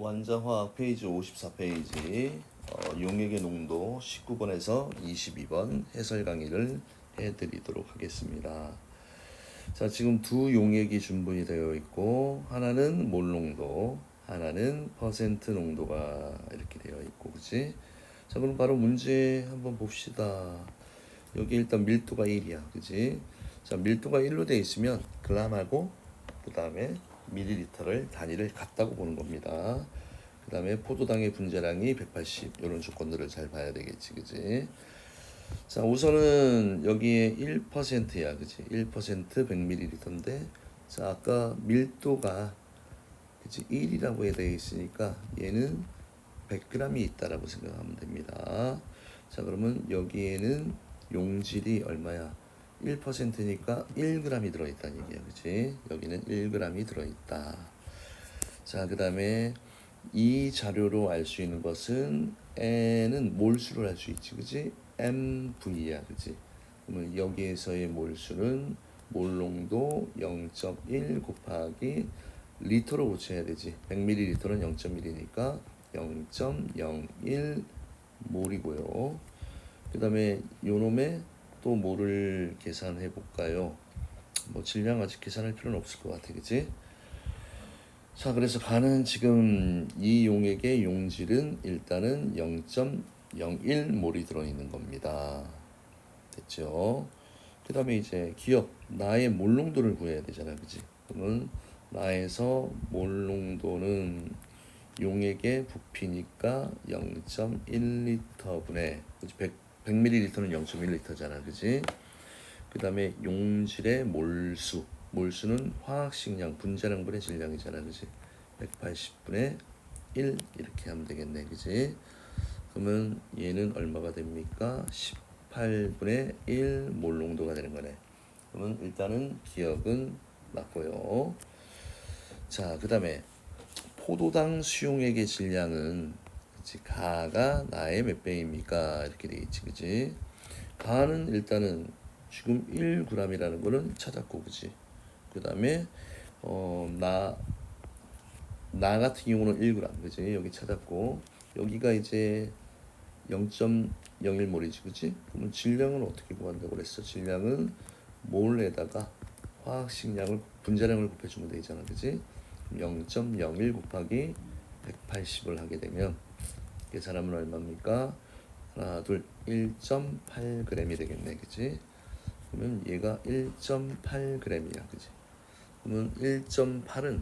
완자화학 페이지 54페이지 어, 용액의 농도 19번에서 22번 해설 강의를 해드리도록 하겠습니다. 자 지금 두 용액이 준분이 되어 있고 하나는 몰 농도, 하나는 퍼센트 농도가 이렇게 되어 있고 그지? 자 그럼 바로 문제 한번 봅시다. 여기 일단 밀도가 1이야, 그지? 자 밀도가 1로 되어 있으면 그람하고 그 다음에 밀리리터를 단위를 같다고 보는 겁니다. 그 다음에 포도당의 분자량이 180 이런 조건들을 잘 봐야 되겠지, 그지? 자 우선은 여기에 1%야, 그지? 1% 100ml인데 자 아까 밀도가 그지 1이라고 되어 있으니까 얘는 100g이 있다라고 생각하면 됩니다. 자 그러면 여기에는 용질이 얼마야? 1%니까 1g이 들어있다는 얘기야, 그치? 여기는 1g이 들어있다. 자, 그 다음에 이 자료로 알 수 있는 것은 N은 몰수를 알 수 있지, 그치? MV야, 그치? 그러면 여기에서의 몰수는 몰농도 0.1 곱하기 리터로 고쳐야 되지. 100ml는 0.1이니까 0.01 몰이고요. 그 다음에 요놈의 또 뭐를 계산해 볼까요? 뭐 질량 아직 계산할 필요는 없을 것 같아, 그치? 자, 그래서 가는 지금 이 용액의 용질은 일단은 0.01몰이 들어있는 겁니다. 됐죠? 그 다음에 이제 기억, 나의 몰농도를 구해야 되잖아, 그치? 그러면 나에서 몰농도는 용액의 부피니까 0.1리터분의 100 100ml는 0.1리터잖아, 그지? 그 다음에 용질의 몰수, 몰수는 화학식량, 분자량분의 질량이잖아, 그지? 180분의 1 이렇게 하면 되겠네, 그지? 그러면 얘는 얼마가 됩니까? 18분의 1 몰농도가 되는 거네. 그러면 일단은 기억은 맞고요. 자, 그 다음에 포도당 수용액의 질량은 그치 가가 나의 몇 배입니까? 이렇게 돼 있지 그지 가는 일단은 지금 1g이라는 거는 찾았고 그지 그 다음에 어나나 나 같은 경우는 1g 그지 여기 찾았고 여기가 이제 0.01몰이지 그지 그러면 질량은 어떻게 구한다고 그랬어? 질량은 몰에다가 화학식량을 분자량을 곱해주면 되잖아 그지 0.01 곱하기 180을 하게 되면 계산하면 얼마입니까? 하나 둘 1.8g이 되겠네 그치? 그러면 얘가 1.8g이야 그치? 그러면 1.8은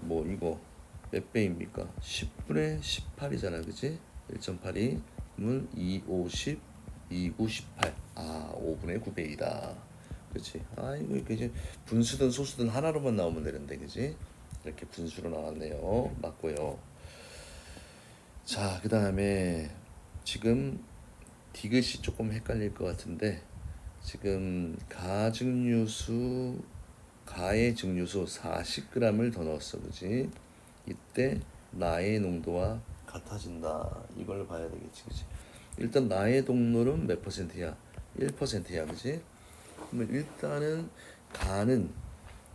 뭐 이거 몇 배입니까? 10분의 18이잖아 그치? 1.8이 그러면 2, 50, 2, 9, 18. 아 5분의 9배이다 그치? 아 이거 이제 분수든 소수든 하나로만 나오면 되는데 그치? 이렇게 분수로 나왔네요 맞고요 자, 그 다음에 지금 디귿이 조금 헷갈릴 것 같은데 지금 가증류수 가의 증류수 40g을 더 넣었어, 그지? 이때 나의 농도와 같아진다. 이걸 봐야 되겠지, 그지? 일단 나의 동률은 몇 퍼센트야? 1%야, 그지? 그러면 일단은 가는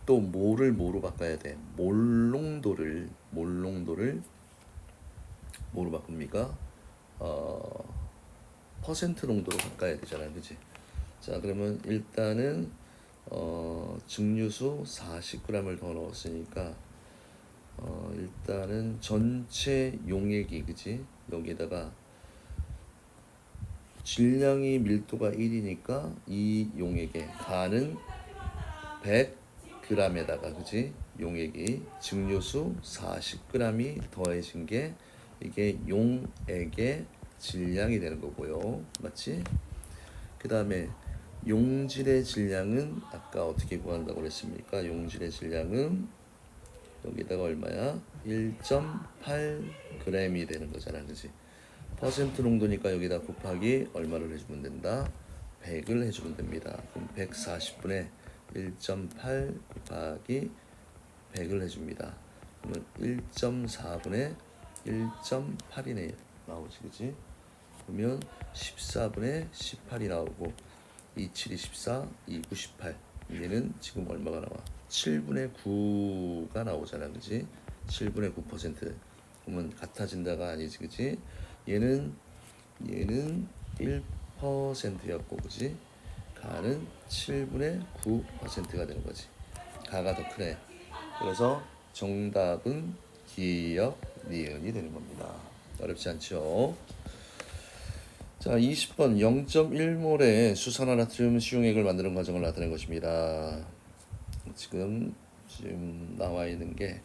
또 뭐를 뭐로 바꿔야 돼? 몰농도를 몰농도를 뭐로 바꿉니까? 어, 퍼센트 농도로 바꿔야 되잖아요, 그지? 자, 그러면 일단은 어, 증류수 40g을 더 넣었으니까 어, 일단은 전체 용액이 그지? 여기다가 질량이 밀도가 1이니까 이 용액에 가는 100g에다가 그지? 용액이 증류수 40g이 더해진 게 이게 용액의 질량이 되는 거고요. 맞지? 그 다음에 용질의 질량은 아까 어떻게 구한다고 그랬습니까? 용질의 질량은 여기다가 얼마야? 1.8g이 되는 거잖아. 그지? 퍼센트 농도니까 여기다 곱하기 얼마를 해주면 된다? 100을 해주면 됩니다. 그럼 140분의 1.8 곱하기 100을 해줍니다. 그러면 1.4분의 1.8이네 나오지 그지? 그러면 14분의 18이 나오고 2, 7이 14, 2, 9, 18 얘는 지금 얼마가 나와? 7분의 9가 나오잖아 그지? 7분의 9% 그러면 같아진다가 아니지 그지? 얘는 얘는 1%였고 그지? 가는 7분의 9%가 되는 거지. 가가 더 크네. 그래서 정답은 기역 니은이 되는 겁니다 어렵지 않죠 자 20번 0.1몰의 수산화나트륨 수용액을 만드는 과정을 나타낸 것입니다 지금 지금 나와 있는 게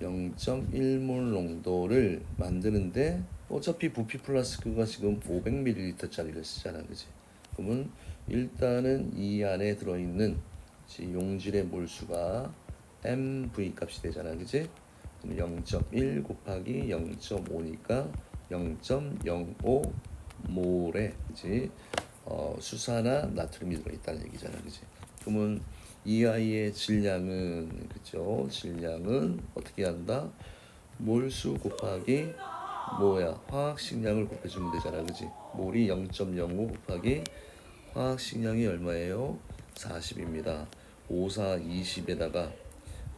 0.1몰 농도를 만드는데 어차피 부피 플라스크가 지금 500ml짜리를 쓰잖아, 그지? 그러면 일단은 이 안에 들어있는 지 용질의 몰수가 MV 값이 되잖아, 그지? 그럼 0.1 곱하기 0.5니까 0.05 몰에 그지? 어, 수산화 나트륨이 들어있다는 얘기잖아, 그지? 그러면 이 아이의 질량은 그죠? 질량은 어떻게 한다? 몰수 곱하기 뭐야? 화학식량을 곱해주면 되잖아, 그지? 몰이 0.05 곱하기 화학식량이 얼마예요? 40입니다. 54 20에다가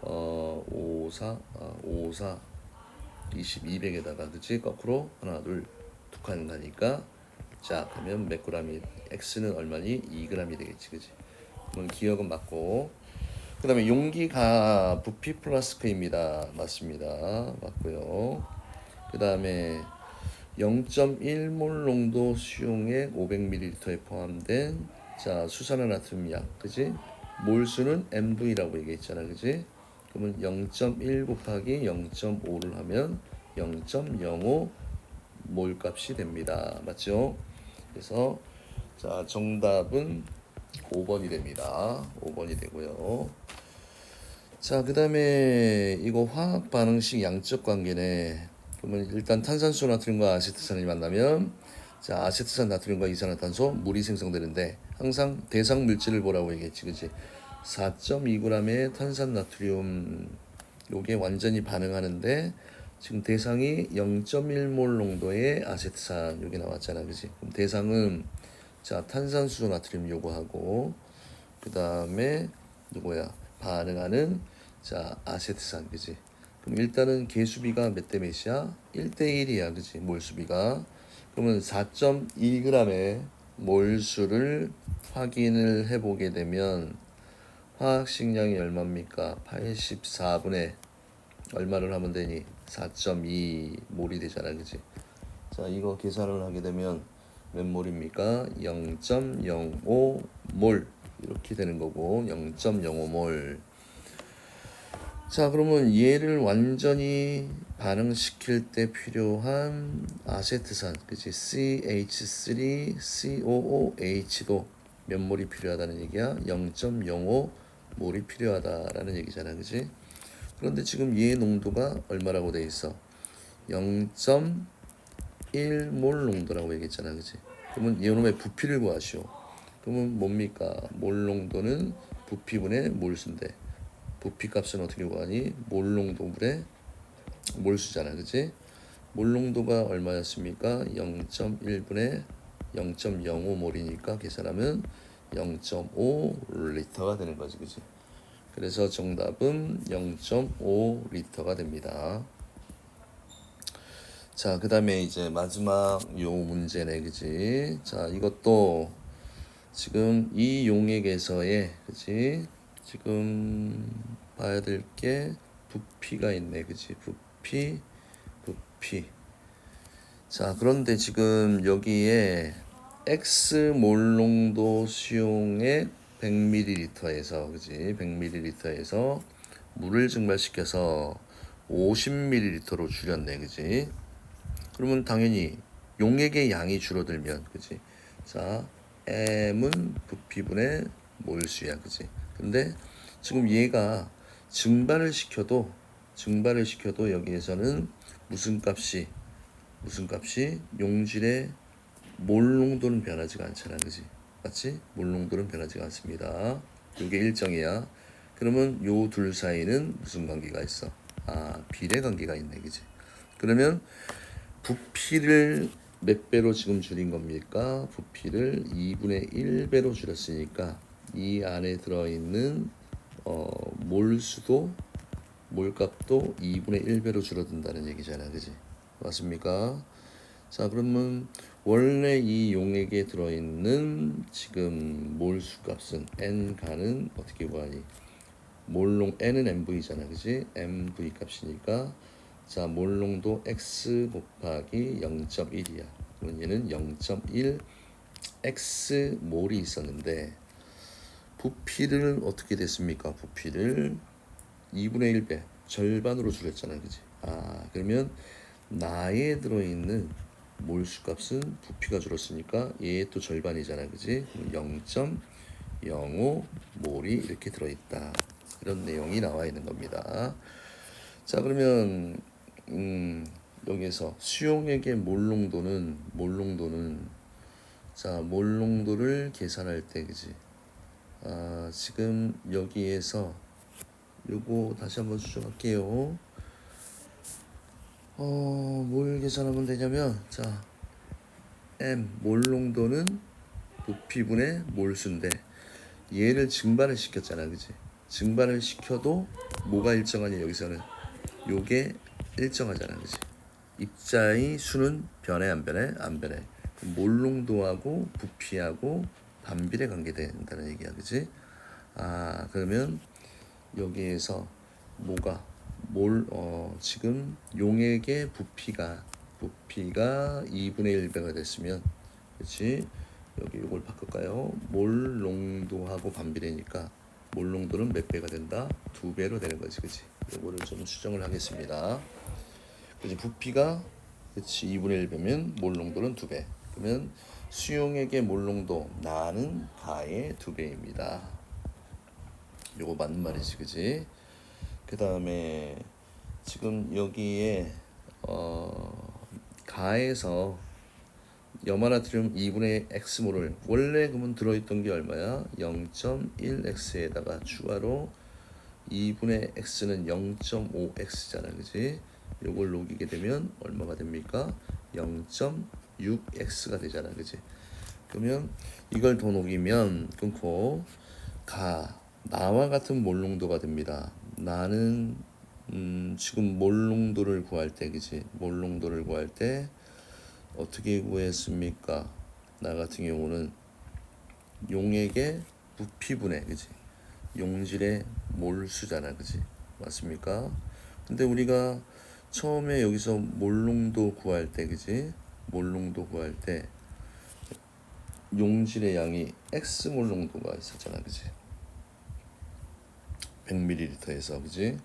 어 54, 아, 54 20 200에다가 그치? 거꾸로 하나 둘 두 칸 가니까 자 그러면 몇 g이 x는 얼마니? 2g이 되겠지 그치? 그럼 기억은 맞고. 그 다음에 용기가 부피 플라스크입니다. 맞습니다. 맞고요. 그 다음에 0.1몰 농도 수용액 500ml에 포함된 자 수산화나트륨 약 그지 몰수는 MV라고 얘기했잖아 그지 그러면 0.1 곱하기 0.5를 하면 0.05 몰 값이 됩니다. 맞죠? 그래서 자 정답은 5번이 됩니다. 5번이 되고요. 자, 그 다음에 이거 화학 반응식 양적 관계네. 그러면 일단 탄산수 나트륨과 아세트산이 만나면 자, 아세트산 나트륨과 이산화탄소 물이 생성되는데 항상 대상 물질을 보라고 얘기했지. 그지? 4.2g의 탄산 나트륨 요게 완전히 반응하는데 지금 대상이 0.1몰 농도의 아세트산 요게 나왔잖아. 그지? 그럼 대상은 자, 탄산수소 나트륨 요거하고 그 다음에 누구야? 반응하는 자, 아세트산. 그지? 그럼 일단은 개수비가 몇 대 몇이야? 1대 1이야. 그지? 몰수비가. 그러면 4.2g의 몰수를 확인을 해 보게 되면 화학식량이 얼마입니까? 84분의 얼마를 하면 되니? 4.2 몰이 되잖아, 그지? 자, 이거 계산을 하게 되면 몇 몰입니까? 0.05 몰. 이렇게 되는 거고, 0.05 몰. 자, 그러면 얘를 완전히 반응시킬 때 필요한 아세트산, 그치? CH3COOH도 몇 몰이 필요하다는 얘기야? 0.05 몰이 필요하다라는 얘기잖아, 그지? 그런데 지금 얘 농도가 얼마라고 돼 있어? 0.1몰 농도라고 얘기했잖아, 그지? 그러면 이놈의 부피를 구하시오. 그러면 뭡니까? 몰 농도는 부피분의 몰수인데 부피 값은 어떻게 구하니? 몰 농도분의 몰수잖아, 그지? 몰 농도가 얼마였습니까? 0.1분의 0.05몰이니까 계산하면 0.5리터가 되는 거지, 그지? 그래서 정답은 0.5리터가 됩니다. 자, 그 다음에 이제 마지막 요 문제네, 그지? 자, 이것도 지금 이 용액에서의, 그지? 지금 봐야 될 게 부피가 있네, 그지? 부피, 부피. 자, 그런데 지금 여기에 X 몰농도 수용액 100ml에서 그지? 100ml에서 물을 증발시켜서 50ml로 줄였네 그지? 그러면 당연히 용액의 양이 줄어들면 그지? 자 M은 부피분의 몰수야 그지? 근데 지금 얘가 증발을 시켜도 증발을 시켜도 여기에서는 무슨 값이 무슨 값이 용질의 몰 농도는 변하지가 않잖아 그지 맞지? 몰 농도는 변하지가 않습니다 이게 일정이야 그러면 요 둘 사이는 무슨 관계가 있어 아 비례 관계가 있네 그지 그러면 부피를 몇 배로 지금 줄인 겁니까 부피를 2분의 1배로 줄였으니까 이 안에 들어있는 어, 몰수도 몰값도 2분의 1배로 줄어든다는 얘기잖아, 그지? 맞습니까? 자, 그러면 원래 이 용액에 들어있는 지금 몰 수 값은 n 가는 어떻게 구하니? 몰롱 n은 mv잖아, 그지? mv 값이니까 자 몰롱도 x 곱하기 0.1이야. 그러면 얘는 0.1 x 몰이 있었는데 부피를 어떻게 됐습니까? 부피를 2분의 1배 절반으로 줄였잖아, 그지? 아 그러면 나에 들어있는 몰수 값은 부피가 줄었으니까 얘 또 절반이잖아, 그지? 0.05 몰이 이렇게 들어있다. 이런 내용이 나와 있는 겁니다. 자 그러면 음, 여기에서 수용액의 몰농도는 몰농도는 자 몰농도를 계산할 때 그지? 아 지금 여기에서 요거 다시 한번 수정할게요. 어 뭘 계산하면 되냐면 자 m 몰농도는 부피분의 몰수인데 얘를 증발을 시켰잖아, 그지? 증발을 시켜도 뭐가 일정하냐 여기서는 요게 일정하잖아, 그지? 입자의 수는 변해 안 변해? 안 변해. 몰농도하고 부피하고 반비례 관계된다는 얘기야, 그지? 아 그러면 여기에서 뭐가 몰 어 지금 용액의 부피가 부피가 2분의 1배가 됐으면 그렇지 여기 이걸 바꿀까요? 몰 농도하고 반비례니까 몰 농도는 몇 배가 된다? 두 배로 되는 거지, 그렇지? 이거를 좀 수정을 하겠습니다. 그지 부피가 그렇지 2분의 1배면 몰 농도는 두 배. 그러면 수용액의 몰 농도 나는 가의 두 배입니다. 요거 맞는 말이지, 그지? 그 다음에 지금 여기에 어 가에서 염화나 트륨 2분의 x몰을 원래 그러면 들어있던 게 얼마야? 0.1x에다가 추가로 2분의 x는 0.5x잖아, 그지? 요걸 녹이게 되면 얼마가 됩니까? 0.6x가 되잖아, 그지? 그러면 이걸 더 녹이면 끊고 가 나와 같은 몰농도가 됩니다. 나는 음, 지금 몰농도를 구할 때, 그지? 몰농도를 구할 때 어떻게 구했습니까? 나 같은 경우는 용액의 부피분해, 그지? 용질의 몰수잖아, 그지? 맞습니까? 근데 우리가 처음에 여기서 몰농도 구할 때, 그지? 몰농도 구할 때 용질의 양이 x 몰농도가 있었잖아, 그지? 100ml에서, 그지?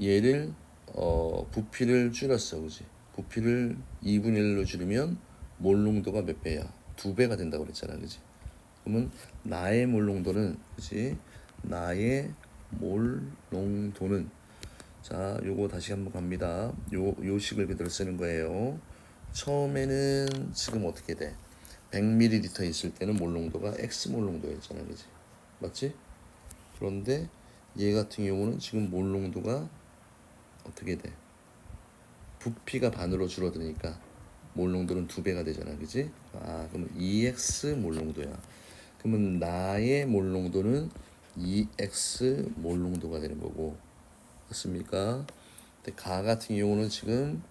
얘를 어, 부피를 줄였어, 그지? 부피를 2분의 1로 줄이면 몰농도가 몇 배야? 두 배가 된다고 그랬잖아, 그지? 그러면 나의 몰농도는, 그지? 나의 몰농도는 자, 요거 다시 한번 갑니다. 요 요식을 그대로 쓰는 거예요. 처음에는 지금 어떻게 돼? 100ml 있을 때는 몰농도가 x 몰 농도였잖아, 그지? 맞지? 그런데 얘 같은 경우는 지금 몰농도가 어떻게 돼? 부피가 반으로 줄어드니까 몰농도는 두 배가 되잖아, 그지? 아, 그러면 2x 몰농도야. 그러면 나의 몰농도는 2x 몰농도가 되는 거고, 맞습니까? 근데 가 같은 경우는 지금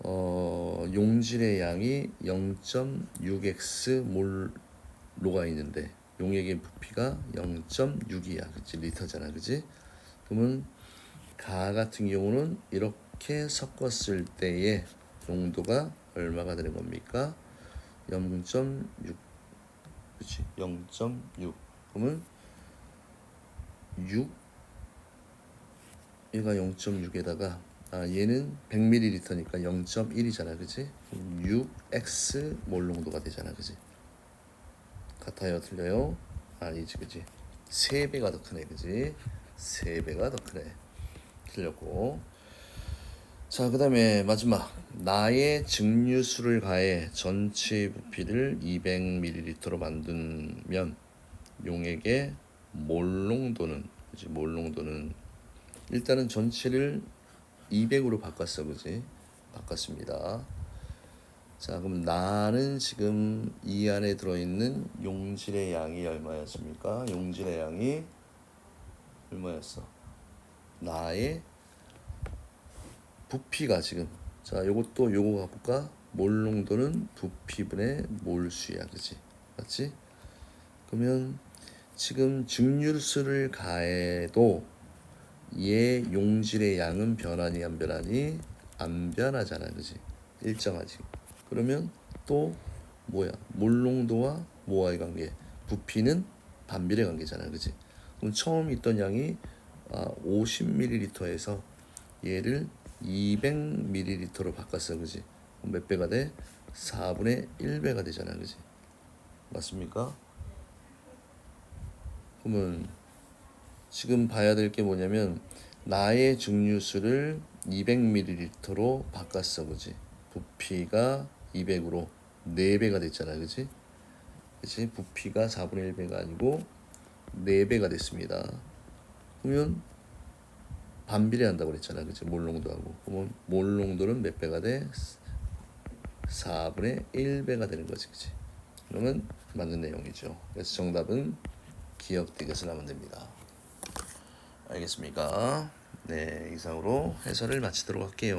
어, 용질의 양이 0.6x 몰로가 있는데 용액의 부피가 0.6이야, 그치? 리터잖아, 그지? 그러면 가 같은 경우는 이렇게 섞었을 때의 농도가 얼마가 되는 겁니까? 0.6 그렇지 0.6 그러면 6 얘가 0.6에다가 아 얘는 100ml니까 0.1이잖아. 그지 6x 몰 농도가 되잖아. 그지 같아요. 틀려요? 아니지 그지? 3배가 더 크네 그지? 3배가 더 크네. 틀렸고. 자, 그 다음에 마지막. 나의 증류수를 가해 전체 부피를 200ml로 만들면 용액의 몰농도는 그지? 몰농도는 일단은 전체를 200으로 바꿨어, 그지? 바꿨습니다. 자, 그럼 나는 지금 이 안에 들어있는 용질의 양이 얼마였습니까? 용질의 양이 얼마였어? 나의 부피가 지금. 자 요것도 요거 가볼까 몰 농도는 부피분의 몰수야 그지? 맞지? 그러면 지금 증류수를 가해도 얘 용질의 양은 변하니 안 변하니 안 변하잖아 그지? 일정하지 그러면 또 뭐야? 몰농도와 모아의 관계 부피는 반비례 관계잖아 그지 그럼 처음 있던 양이 아, 50ml에서 얘를 200ml로 바꿨어 그지 몇 배가 돼? 4분의 1배가 되잖아 그지 맞습니까? 그러면 지금 봐야 될 게 뭐냐면 나의 증류수를 200ml로 바꿨어. 그지 부피가 200으로 4배가 됐잖아 그지 그지 부피가 4분의 1배가 아니고 4배가 됐습니다. 그러면 반비례한다고 그랬잖아 그지 몰농도하고. 그러면 몰농도는 몇 배가 돼? 4분의 1배가 되는 거지. 그지 그러면 맞는 내용이죠. 그래서 정답은 기억 띠get을 하면 됩니다. 알겠습니까? 네 이상으로 해설을 마치도록 할게요